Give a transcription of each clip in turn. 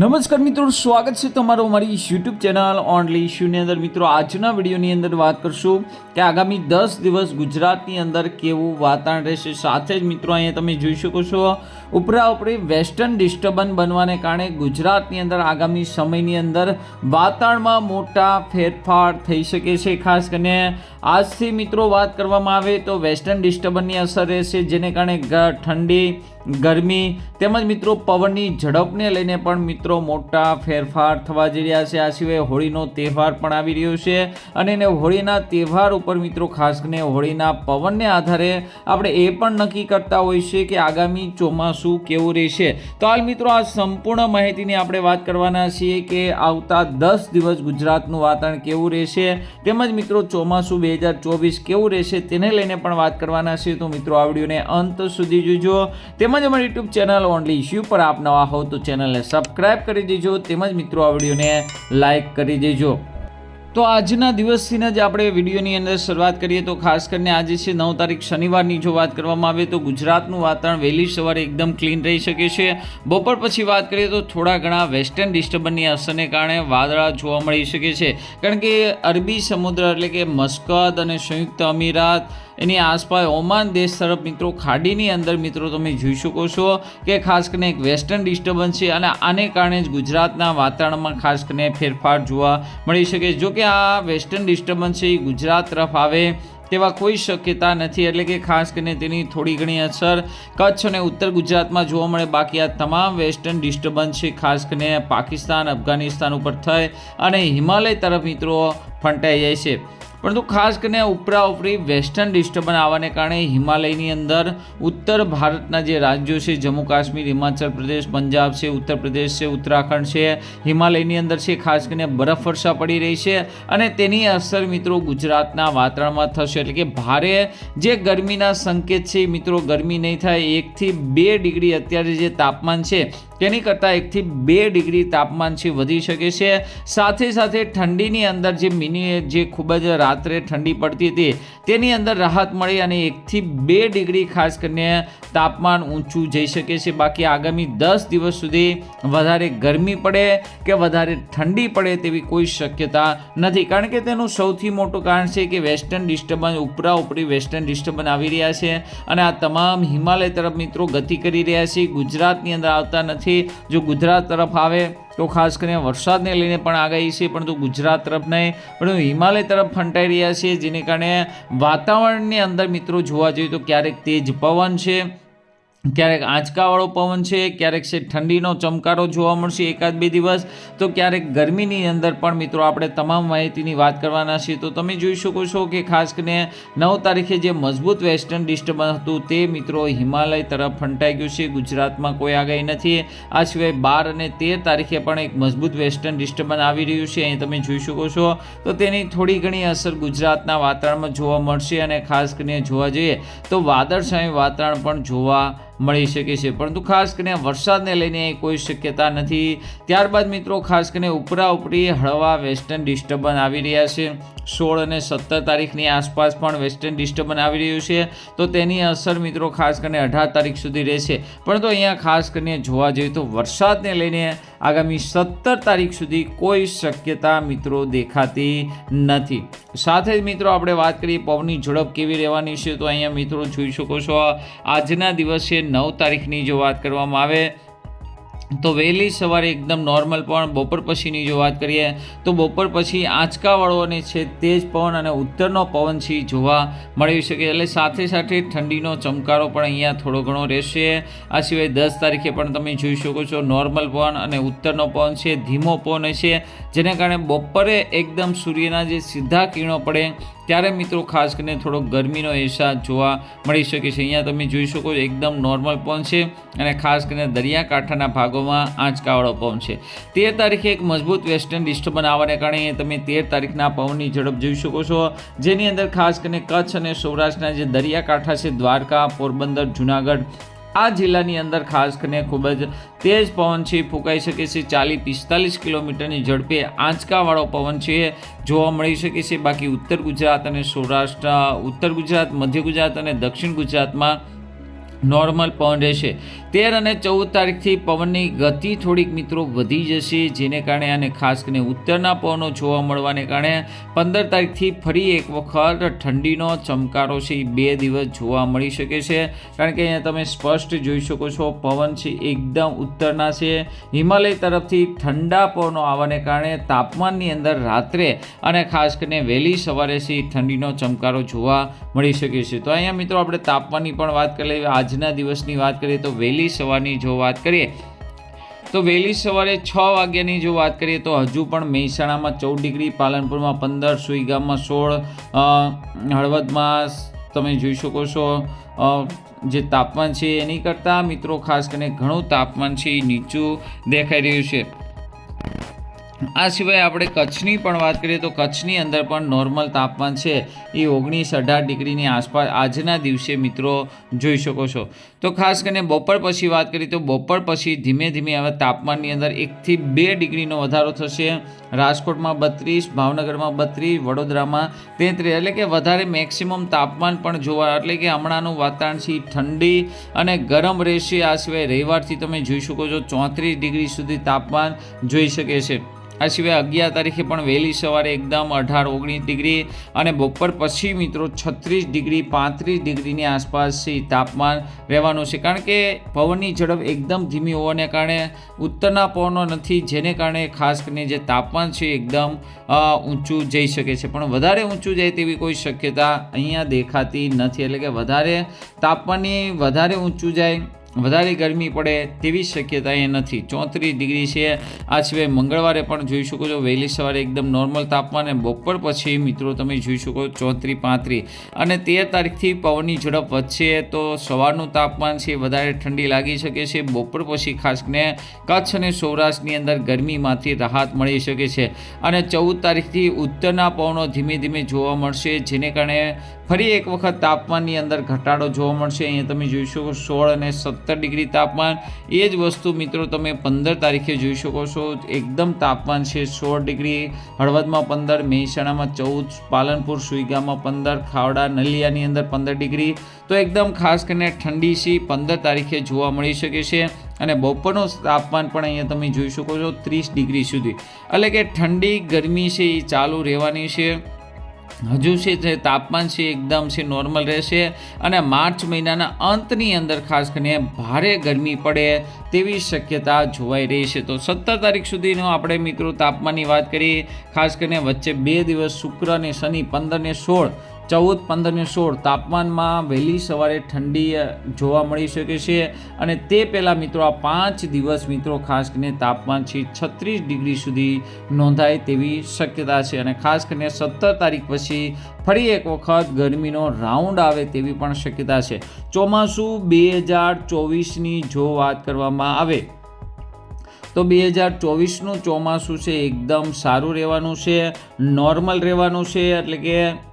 નમસ્કાર મિત્રો, સ્વાગત છે તમારું અમારી યુટ્યુબ ચેનલ ઓનલી ઇશ્યુની અંદર. મિત્રો, આજના વિડીયોની અંદર વાત કરશું કે આગામી દસ દિવસ ગુજરાતની અંદર કેવું વાતાવરણ રહેશે. સાથે જ મિત્રો, અહીંયા તમે જોઈ શકો છો ઉપરાઉપરી વેસ્ટર્ન ડિસ્ટર્બન્સ બનવાને કારણે ગુજરાતની અંદર આગામી સમયની અંદર વાતાવરણમાં મોટા ફેરફાર થઈ શકે છે. ખાસ કરીને આજથી મિત્રો વાત કરવામાં આવે તો વેસ્ટર્ન ડિસ્ટર્બન્સની અસર રહેશે, જેને કારણે ઠંડી ગરમી તેમજ મિત્રો પવનની ઝડપને લઈને પણ મિત્રો મોટા ફેરફાર થવા જઈ રહ્યા છે. આ સિવાય હોળીનો તહેવાર પણ આવી રહ્યો છે અને એને હોળીના તહેવાર ઉપર મિત્રો ખાસ કરીને હોળીના પવનને આધારે આપણે એ પણ નક્કી કરતા હોઈએ છીએ કે આગામી ચોમાસું કેવું રહેશે. તો હાલ મિત્રો આ સંપૂર્ણ માહિતીની આપણે વાત કરવાના છીએ કે આવતા દસ દિવસ ગુજરાતનું વાતાવરણ કેવું રહેશે તેમજ મિત્રો ચોમાસું બે હજાર ચોવીસ કેવું રહેશે તેને લઈને પણ વાત કરવાના છે તો મિત્રો આ વિડીયોને અંત સુધી જોજો. તેમજ અમારી યુટ્યુબ ચેનલ ઓનલી ઇશ્યુ પર આપ નવા હો તો ચેનલને સબસ્ક્રાઇબ કરી દેજો. તેમજ મિત્રો, આ વિડીયોને લાઇક કરી દેજો. તો આજના દિવસથી જ આપણે વિડીયોની અંદર શરૂઆત કરીએ. તો ખાસ કરીને આજે છે નવ તારીખ શનિવારની. જો વાત કરવામાં આવે તો ગુજરાતનું વાતાવરણ વહેલી સવારે એકદમ ક્લીન રહી શકે છે. બપોર પછી વાત કરીએ તો થોડા ઘણા વેસ્ટર્ન ડિસ્ટર્બન્સની અસરને કારણે વાદળા જોવા મળી શકે છે. કારણ કે અરબી સમુદ્ર એટલે કે મસ્કત અને સંયુક્ત અમીરાત એની આસપાસ ઓમાન દેશ તરફ મિત્રો ખાડીની અંદર મિત્રો તમે જોઈ શકો છો કે ખાસ કરીને એક વેસ્ટર્ન ડિસ્ટર્બન્સ છે અને આને કારણે જ ગુજરાતના વાતાવરણમાં ખાસ કરીને ફેરફાર જોવા મળી શકે. જો કે આ વેસ્ટર્ન ડિસ્ટર્બન્સ છે એ ગુજરાત તરફ આવે તેવા કોઈ શક્યતા નથી, એટલે કે ખાસ કરીને તેની થોડી ઘણી અસર કચ્છ અને ઉત્તર ગુજરાતમાં જોવા મળે. બાકી આ તમામ વેસ્ટર્ન ડિસ્ટર્બન્સ છે, ખાસ કરીને પાકિસ્તાન, અફઘાનિસ્તાન ઉપર થઈ અને હિમાલય તરફ મિત્રો ફંટાઈ જાય છે. પરંતુ ખાસ કરીને ઉપરા ઉપરી વેસ્ટર્ન ડિસ્ટર્બન્સ આવવાને કારણે હિમાલયની અંદર ઉત્તર ભારતના જે રાજ્યો છે, જમ્મુ કાશ્મીર, હિમાચલ પ્રદેશ, પંજાબ છે, ઉત્તર પ્રદેશ છે, ઉત્તરાખંડ છે, હિમાલયની અંદર છે, ખાસ કરીને બરફવર્ષા પડી રહી છે અને તેની અસર મિત્રો ગુજરાતના વાતાવરણમાં થશે. એટલે કે ભારે જે ગરમીના સંકેત છે, મિત્રો ગરમી નહીં થાય, એકથી બે ડિગ્રી અત્યારે જે તાપમાન છે તેની કરતાં એકથી બે ડિગ્રી તાપમાન છે, વધી શકે છે. સાથે સાથે ઠંડીની અંદર જે મિની, જે ખૂબ જ રાત્રે ઠંડી પડતી હતી, તેની અંદર રાહત મળી અને એકથી બે ડિગ્રી ખાસ કરીને તાપમાન ઊંચું જઈ શકે છે. બાકી આગામી દસ દિવસ સુધી વધારે ગરમી પડે કે વધારે ઠંડી પડે તેવી કોઈ શક્યતા નથી. કારણ કે તેનું સૌથી મોટું કારણ છે કે વેસ્ટર્ન ડિસ્ટર્બન્સ ઉપરા ઉપરી વેસ્ટર્ન ડિસ્ટર્બન્સ આવી રહ્યા છે અને આ તમામ હિમાલય તરફ મિત્રો ગતિ કરી રહ્યા છે. ગુજરાતની અંદર આવતા નથી. જો ગુજરાત તરફ આવે તો ખાસ કરીને વરસાદને લઈને પણ આગાહી છે, પરંતુ ગુજરાત તરફ નહીં. પરંતુ હિમાલય તરફ ફંટાઈ રહ્યા છે, જેને કારણે વાતાવરણની અંદર મિત્રો જોવા જઈએ તો ક્યારેક તેજ પવન છે. ક્યારેક આંચકાવાળો પવન છે, ક્યારેક છે ઠંડીનો ચમકારો જોવા મળશે એકાદ બે દિવસ. તો ક્યારેક ગરમીની અંદર પણ મિત્રો આપણે તમામ માહિતીની વાત કરવાના છીએ. તો તમે જોઈ શકો છો કે ખાસ કરીને નવ તારીખે જે મજબૂત વેસ્ટર્ન ડિસ્ટર્બન્સ હતું તે મિત્રો હિમાલય તરફ ફંટાઈ ગયું છે. ગુજરાતમાં કોઈ આગાહી નથી. આ સિવાય બાર અને તેર તારીખે પણ એક મજબૂત વેસ્ટર્ન ડિસ્ટર્બન્સ આવી રહ્યું છે. અહીં તમે જોઈ શકો છો. તો તેની થોડી ઘણી અસર ગુજરાતના વાતાવરણમાં જોવા મળશે અને ખાસ કરીને જોવા જઈએ તો વાદળછાયું વાતાવરણ પણ જોવા મળી શકે છે. પરંતુ ખાસ કરીને વરસાદને લઈને કોઈ શક્યતા નથી. ત્યારબાદ મિત્રો, ખાસ કરીને ઉપરા ઉપરી હળવા વેસ્ટર્ન ડિસ્ટર્બન્સ આવી રહ્યા છે. સોળ અને સત્તર તારીખની આસપાસ પણ વેસ્ટર્ન ડિસ્ટર્બન્સ આવી રહ્યું છે. તો તેની અસર મિત્રો ખાસ કરીને અઢાર તારીખ સુધી રહેશે. પરંતુ અહીંયા ખાસ કરીને જોવા જઈએ તો વરસાદને લઈને આગામી સત્તર તારીખ સુધી કોઈ શક્યતા મિત્રો દેખાતી નથી. સાથે જ મિત્રો, આપણે વાત કરીએ પવનની ઝડપ કેવી રહેવાની છે, તો અહીંયા મિત્રો જોઈ શકો છો, આજના દિવસે નવ તારીખની જો વાત કરવામાં આવે, તો વહેલી સવારે એકદમ નોર્મલ પણ, બપોર પછીની જો વાત કરીએ, તો બપોર પછી આંચકાવાળો અને છે તેજ પવન અને ઉત્તરનો પવન છે જોવા મળી શકે. એટલે સાથે સાથે ઠંડીનો ચમકારો પણ અહીંયા થોડો ઘણો રહેશે. આ સિવાય દસ તારીખે પણ તમે જોઈ શકો છો નોર્મલ પવન અને ઉત્તરનો પવન છે, ધીમો પવન છે જેને કારણે બપોરે એકદમ સૂર્યના જે સીધા કિરણો પડે ત્યારે મિત્રો ખાસ કરીને થોડો ગરમીનો અહેસાસ જોવા મળી શકે છે. અહીંયા તમે જોઈ શકો છો એકદમ નોર્મલ પવન છે અને ખાસ કરીને દરિયાકાંઠાના ભાગોમાં આંચકાવાળો પવન છે. તેર તારીખે એક મજબૂત વેસ્ટર્ન ડિસ્ટર્બન આવવાને કારણે તમે તેર તારીખના પવનની ઝડપ જોઈ શકો છો. જેની અંદર ખાસ કરીને કચ્છ અને સૌરાષ્ટ્રના જે દરિયાકાંઠા છે, દ્વારકા, પોરબંદર, જુનાગઢ આ જિલ્લાની અંદર ખાસ કરીને ખૂબ જ તેજ પવન છે, ફૂંકાઈ શકે છે, ચાલીસ પિસ્તાલીસ કિલોમીટરની ઝડપે આંચકાવાળો પવન છે, જોવા મળી શકે છે. બાકી ઉત્તર ગુજરાત અને સૌરાષ્ટ્ર, ઉત્તર ગુજરાત, મધ્ય ગુજરાત અને દક્ષિણ ગુજરાતમાં નોર્મલ પવન રહેશે. તેર અને ચૌદ તારીખથી પવનની ગતિ થોડીક મિત્રો વધી જશે, જેને કારણે અને ખાસ કરીને ઉત્તરના પવનો જોવા મળવાને કારણે પંદર તારીખથી ફરી એક વખત ઠંડીનો ચમકારો છે. એ બે દિવસ જોવા મળી શકે છે. કારણ કે અહીંયા તમે સ્પષ્ટ જોઈ શકો છો, પવન છે એકદમ ઉત્તરના છે. હિમાલય તરફથી ઠંડા પવનો આવવાને કારણે તાપમાનની અંદર રાત્રે અને ખાસ કરીને વહેલી સવારે છે ઠંડીનો ચમકારો જોવા મળી શકે છે. તો અહીંયા મિત્રો આપણે તાપમાનની પણ વાત કરી લઈએ. આજના દિવસની વાત કરીએ તો વહેલી સવારની જો વાત કરીએ, તો વહેલી સવારે છ વાગ્યાની જો વાત કરીએ, તો હજુ પણ મહેસાણામાં ચૌદ ડિગ્રી, પાલનપુરમાં પંદર, સુઈગામમાં સોળ હળવદમાં તમે જોઈ શકો છો જે તાપમાન છે એની કરતાં મિત્રો ખાસ કરીને ઘણું તાપમાન છે એ નીચું દેખાઈ રહ્યું છે. આ સિવાય આપણે કચ્છની પણ વાત કરીએ, તો કચ્છની અંદર પણ નોર્મલ તાપમાન છે એ ઓગણીસ અઢાર ડિગ્રીની આસપાસ આજના દિવસે મિત્રો જોઈ શકો છો. તો ખાસ કરીને બપોર પછી વાત કરીએ તો બપોર પછી ધીમે ધીમે હવે તાપમાનની અંદર એકથી બે ડિગ્રીનો વધારો થશે. રાજકોટમાં બત્રીસ, ભાવનગરમાં બત્રીસ, વડોદરામાં તેત્રીસ. એટલે કે વધારે મેક્સિમમ તાપમાન પણ જોવા એટલે કે હમણાંનું વાતાવરણ છે ઠંડી અને ગરમ રહેશે. આ સિવાય રવિવારથી તમે જોઈ શકો છો ચોત્રીસ ડિગ્રી સુધી તાપમાન જોઈ શકે છે. આ સિવાય અગિયાર તારીખે પણ વહેલી સવારે એકદમ અઢાર ઓગણીસ ડિગ્રી અને બપોર પછી મિત્રો છત્રીસ ડિગ્રી, પાંત્રીસ ડિગ્રીની આસપાસ છે તાપમાન રહેવાનું છે. કારણ કે પવનની ઝડપ એકદમ ધીમી હોવાને કારણે ઉત્તરના પવનો નથી, જેને કારણે ખાસ કરીને જે તાપમાન છે એકદમ ઊંચું જઈ શકે છે. પણ વધારે ઊંચું જાય તેવી કોઈ શક્યતા અહીંયા દેખાતી નથી. એટલે કે વધારે તાપમાનની વધારે ઊંચું જાય વધારે ગરમી પડે તેવી શક્યતા એ નથી. ચોત્રીસ ડિગ્રી છે. આ સિવાય મંગળવારે પણ જોઈ શકો છો, વહેલી સવારે એકદમ નોર્મલ તાપમાન અને બપોર પછી મિત્રો તમે જોઈ શકો ચોત્રીસ પાંત્રીસ. અને તેર તારીખથી પવનની ઝડપ વધશે તો સવારનું તાપમાન છે વધારે ઠંડી લાગી શકે છે. બપોર પછી ખાસ કરીને કચ્છ અને સૌરાષ્ટ્રની અંદર ગરમીમાંથી રાહત મળી શકે છે. અને ચૌદ તારીખથી ઉત્તરના પવનો ધીમે ધીમે જોવા મળશે, જેને કારણે ફરી એક વખત તાપમાનની અંદર ઘટાડો જોવા મળશે. અહીંયા તમે જોઈ શકો સોળ અને સત્તર ડિગ્રી તાપમાન. એ જ વસ્તુ મિત્રો તમે પંદર તારીખે જોઈ શકો છો. એકદમ તાપમાન છે સોળ ડિગ્રી. હળવદમાં પંદર, મહેસાણામાં ચૌદ, પાલનપુર સુઈગામાં પંદર, ખાવડા, નલિયાની અંદર પંદર ડિગ્રી. તો એકદમ ખાસ કરીને ઠંડી સી પંદર તારીખે જોવા મળી શકે છે. અને બપોરનું તાપમાન પણ અહીંયા તમે જોઈ શકો છો ત્રીસ ડિગ્રી સુધી. એટલે કે ઠંડી ગરમી છે એ ચાલુ રહેવાની છે. હજુ છે જે તાપમાન છે એકદમ છે નોર્મલ રહેશે અને માર્ચ મહિનાના અંતની અંદર ખાસ કરીને ભારે ગરમી પડે તેવી શક્યતા જોવાઈ રહી છે. તો સત્તર તારીખ સુધીનો આપણે મિત્રો તાપમાનની વાત કરીએ, ખાસ કરીને વચ્ચે બે દિવસ શુક્ર અને શનિ, પંદર ને સોળ ચૌદ, પંદર ને સોળ તાપમાનમાં વહેલી સવારે ઠંડી જોવા મળી શકે છે. અને તે પહેલાં મિત્રો આ પાંચ દિવસ મિત્રો ખાસ કરીને તાપમાન છે છત્રીસ ડિગ્રી સુધી નોંધાય તેવી શક્યતા છે. અને ખાસ કરીને સત્તર તારીખ પછી ફરી એક વખત ગરમીનો રાઉન્ડ આવે તેવી પણ શક્યતા છે. ચોમાસું બે હજાર ચોવીસની જો વાત કરવામાં આવે તો બે હજાર ચોવીસનું ચોમાસું છે, એકદમ સારું રહેવાનું છે, નોર્મલ રહેવાનું છે, એટલે કે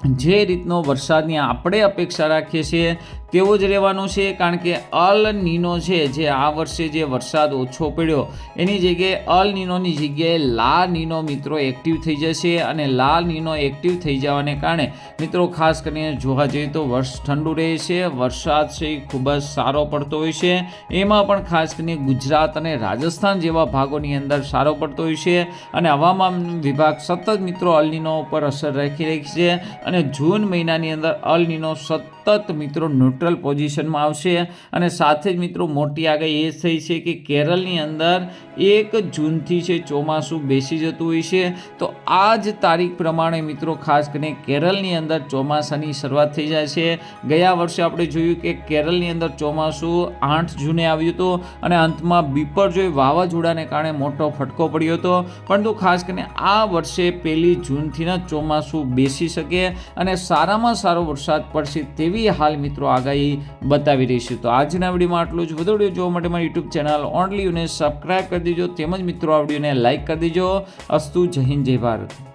જે રીતનો વરસાદની આપણે અપેક્ષા રાખીએ છીએ તેવો જ રહેવાનો છે, કારણ કે અલ નીનો છે, જે આ વર્ષે જે વરસાદ ઓછો પડ્યો, એની જગ્યાએ અલ નીનોની જગ્યાએ લા નીનો મિત્રો એક્ટિવ થઈ જશે અને લા નીનો એક્ટિવ થઈ જવાને કારણે મિત્રો ખાસ કરીને જોવા જઈએ તો વર્ષ ઠંડુ રહે છે, વરસાદ છે એ ખૂબ જ સારો પડતો હોય છે, એમાં પણ ખાસ કરીને ગુજરાત અને રાજસ્થાન જેવા ભાગોની અંદર સારો પડતો હોય છે, અને હવામાન વિભાગ સતત મિત્રો અલનીનો ઉપર અસર રાખી રહી છે, અને જૂન મહિનાની અંદર અલનીનો સતત મિત્રો ન્યુટ્રલ પોઝિશનમાં આવશે. અને સાથે જ મિત્રો મોટી આગાહી એ થઈ છે કે કેરળની અંદર એક જૂનથી છે ચોમાસું બેસી જતું હોય છે. તો આ જ તારીખ પ્રમાણે મિત્રો ખાસ કરીને કેરળની અંદર ચોમાસાની શરૂઆત થઈ જાય છે. ગયા વર્ષે આપણે જોયું કે કેરળની અંદર ચોમાસું આઠ જૂને આવ્યું હતું અને અંતમાં બીપરજોય વાવાઝોડાને કારણે મોટો ફટકો પડ્યો હતો. પરંતુ ખાસ કરીને આ વર્ષે પહેલી જૂનથી ચોમાસું બેસી શકે અને સારામાં સારો વરસાદ પડશે તેવી હાલ મિત્રો આગાહી બતાવી રહી છે તો આજના વિડીયોમાં આટલું જ. વધુ વીડિયો જોવા માટે મારી યુટ્યુબ ચેનલ ઓનલી યુને સબસ્ક્રાઈબ કરી દેજો. તેમજ મિત્રો, આ વિડીયોને લાઇક કરી દેજો. અસ્તુ જય હિન્દ, જય ભારત.